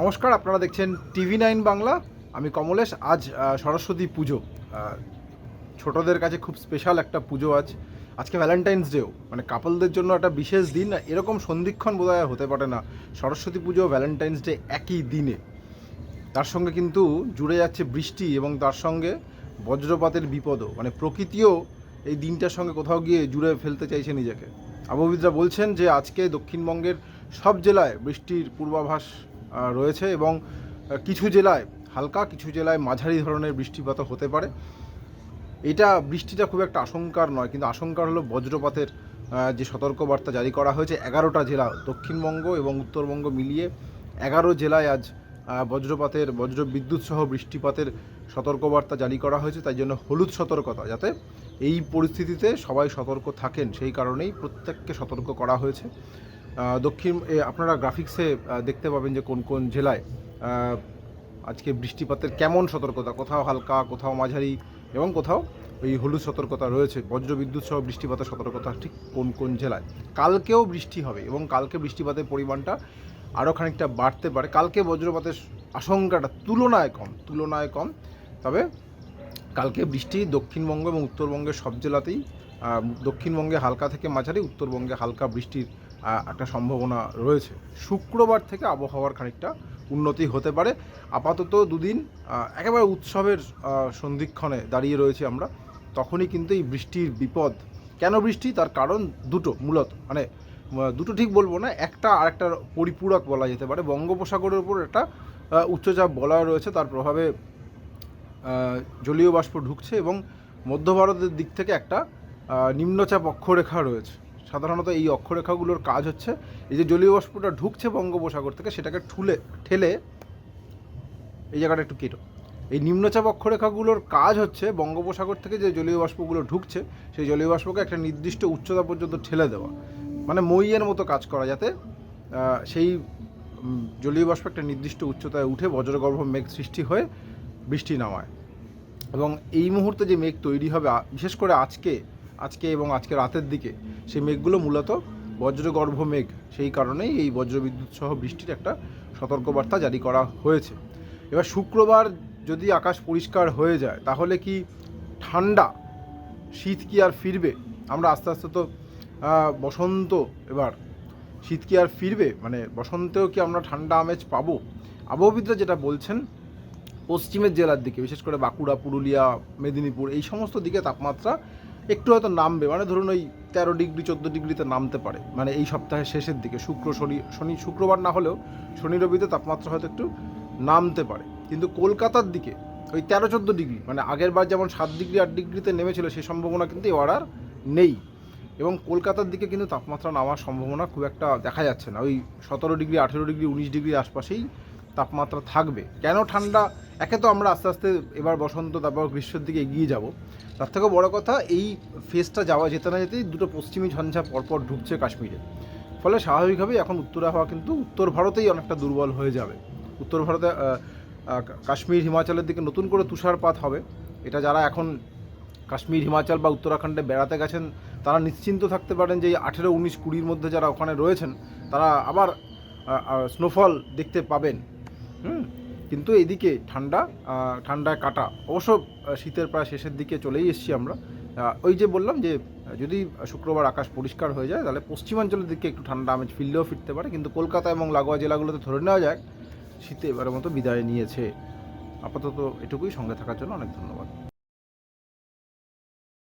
নমস্কার, আপনারা দেখছেন টিভি নাইন বাংলা। আমি কমলেশ, আজ সরস্বতী পুজো। ছোটদের কাছে খুব স্পেশাল একটা পুজো আজ। আজকে ভ্যালেন্টাইন্স ডেও মানে কাপলদের জন্য একটা বিশেষ দিন। এরকম সন্ধিক্ষণ বোধহয় হতে পারে না। সরস্বতী পুজো ভ্যালেন্টাইন্স ডে একই দিনে। তার সঙ্গে কিন্তু জুড়ে যাচ্ছে বৃষ্টি এবং তার সঙ্গে বজ্রপাতের বিপদও। মানে প্রকৃতিও এই দিনটার সঙ্গে কোথাও গিয়ে জুড়ে ফেলতে চাইছে নিজেকে। আবহাওয়িদরা বলছেন যে, আজকে দক্ষিণবঙ্গের সব জেলায় বৃষ্টির পূর্বাভাস রয়েছে এবং কিছু জেলায়, হালকা কিছু জেলায় মাঝারি ধরনের বৃষ্টিপাতও হতে পারে। এটা বৃষ্টিটা খুব একটা আশঙ্কার নয়, কিন্তু আশঙ্কার হলো বজ্রপাতের যে সতর্কবার্তা জারি করা হয়েছে এগারোটা জেলা, দক্ষিণবঙ্গ এবং উত্তরবঙ্গ মিলিয়ে এগারো জেলায় আজ বজ্রপাতের বজ্র বিদ্যুৎ সহ বৃষ্টিপাতের সতর্কবার্তা জারি করা হয়েছে। তাই জন্য হলুদ সতর্কতা, যাতে এই পরিস্থিতিতে সবাই সতর্ক থাকেন, সেই কারণেই প্রত্যেককে সতর্ক করা হয়েছে। দক্ষিণ আপনারা গ্রাফিক্সে দেখতে পাবেন যে কোন কোন জেলায় আজকে বৃষ্টিপাতের কেমন সতর্কতা, কোথাও হালকা, কোথাও মাঝারি এবং কোথাও ওই হলুদ সতর্কতা রয়েছে। বজ্রবিদ্যুৎ সহ বৃষ্টিপাতের সতর্কতা ঠিক কোন কোন জেলায়? কালকেও বৃষ্টি হবে এবং কালকে বৃষ্টিপাতের পরিমাণটা আরও খানিকটা বাড়তে পারে। কালকে বজ্রপাতের আশঙ্কাটা তুলনায় কম তুলনায় কম। তবে কালকে বৃষ্টি দক্ষিণবঙ্গ এবং উত্তরবঙ্গের সব জেলাতেই দক্ষিণবঙ্গে হালকা থেকে মাঝারি, উত্তরবঙ্গে হালকা বৃষ্টির একটা সম্ভাবনা রয়েছে। শুক্রবার থেকে আবহাওয়ার খানিকটা উন্নতি হতে পারে। আপাতত দুদিন একেবারে উৎসবের সন্ধিক্ষণে দাঁড়িয়ে রয়েছি আমরা। তখনই কিন্তু এই বৃষ্টির বিপদ। কেন বৃষ্টি? তার কারণ দুটো, মূলত। মানে দুটো ঠিক বলব না, একটা আরেকটার পরিপূরক বলা যেতে পারে। বঙ্গোপসাগরের উপর একটা উচ্চচাপ বলা রয়েছে। তার প্রভাবে জলীয় বাষ্প ঢুকছে এবং মধ্য ভারতের দিক থেকে একটা নিম্নচাপ অক্ষরেখা রয়েছে। সাধারণত এই অক্ষরেখাগুলোর কাজ হচ্ছে এই যে জলীয় বাষ্পটা ঢুকছে বঙ্গোপসাগর থেকে সেটাকে ঠুলে, ঠেলে এই জায়গাটা একটু কেটো। এই নিম্নচাপ অক্ষরেখাগুলোর কাজ হচ্ছে বঙ্গোপসাগর থেকে যে জলীয় বাষ্পগুলো ঢুকছে সেই জলীয় বাষ্পকে একটা নির্দিষ্ট উচ্চতা পর্যন্ত ঠেলে দেওয়া। মানে মইয়ের মতো কাজ করা যাতে সেই জলীয় বাষ্প একটা নির্দিষ্ট উচ্চতায় উঠে বজ্রগর্ভ মেঘ সৃষ্টি হয়ে বৃষ্টি নামায়। এবং এই মুহূর্তে যে মেঘ তৈরি হবে বিশেষ করে আজকে আজকে এবং আজকে রাতের দিকে সেই মেঘগুলো মূলত বজ্রগর্ভ মেঘ। সেই কারণেই এই বজ্রবিদ্যুৎ সহ বৃষ্টির একটা সতর্কবার্তা জারি করা হয়েছে। এবার শুক্রবার যদি আকাশ পরিষ্কার হয়ে যায়, তাহলে কি ঠান্ডা শীত কি আর ফিরবে? আমরা আস্তে আস্তে তো বসন্ত এবার শীত কি আর ফিরবে? মানে বসন্তেও কি আমরা ঠান্ডা আমেজ পাবো? আবহবিদরা যেটা বলছেন, পশ্চিমের জেলার দিকে, বিশেষ করে বাঁকুড়া, পুরুলিয়া, মেদিনীপুর, এই সমস্ত দিকে তাপমাত্রা একটু হয়তো নামবে মানে ধরুন ওই তেরো ডিগ্রি, চোদ্দ ডিগ্রিতে নামতে পারে। মানে এই সপ্তাহের শেষের দিকে, শুক্র, শনি শনি, শুক্রবার না হলেও শনি, রবিতে তাপমাত্রা হয়তো একটু নামতে পারে। কিন্তু কলকাতার দিকে, ওই তেরো, চোদ্দ ডিগ্রি মানে আগের বার যেমন সাত ডিগ্রি, আট ডিগ্রিতে নেমেছিল, সেই সম্ভাবনা কিন্তু এবার আর নেই। এবং কলকাতার দিকে কিন্তু তাপমাত্রা নামার সম্ভাবনা খুব একটা দেখা যাচ্ছে না। ওই সতেরো ডিগ্রি, আঠেরো ডিগ্রি, উনিশ ডিগ্রি আশপাশেই তাপমাত্রা থাকবে। কেন ঠান্ডা? একে তো আমরা আস্তে আস্তে এবার বসন্ত, তারপর গ্রীষ্মের দিকে এগিয়ে যাব। তার থেকেও বড় কথা, এই ফেসটা যাওয়া, যেতে না যেতেই দুটো পশ্চিমী ঝঞ্ঝা পরপর ঢুকছে কাশ্মীরে। ফলে স্বাভাবিকভাবেই এখন উত্তরা হওয়া কিন্তু উত্তর ভারতেই অনেকটা দুর্বল হয়ে যাবে। উত্তর ভারতে কাশ্মীর, হিমাচলের দিকে নতুন করে তুষারপাত হবে। এটা যারা এখন কাশ্মীর, হিমাচল বা উত্তরাখণ্ডে বেড়াতে গেছেন, তারা নিশ্চিন্ত থাকতে পারেন যে আঠেরো, উনিশ, কুড়ির মধ্যে যারা ওখানে রয়েছেন, তারা আবার স্নোফল দেখতে পাবেন। হুম, কিন্তু এদিকে ঠান্ডা ঠান্ডা ঠান্ডায় কাটা। অবশ্য শীতের প্রায় শেষের দিকে চলেই এসেছি আমরা। ওই যে বললাম যে, যদি শুক্রবার আকাশ পরিষ্কার হয়ে যায়, তাহলে পশ্চিমাঞ্চলের দিকে একটু ঠান্ডা আমেজ ফিরলেও ফিরতে পারে। কিন্তু কলকাতা এবং লাগোয়া জেলাগুলোতে ধরে নেওয়া যায় শীতে এবারের মতো বিদায় নিয়েছে। আপাতত এটুকুই সঙ্গে থাকার জন্য অনেক ধন্যবাদ।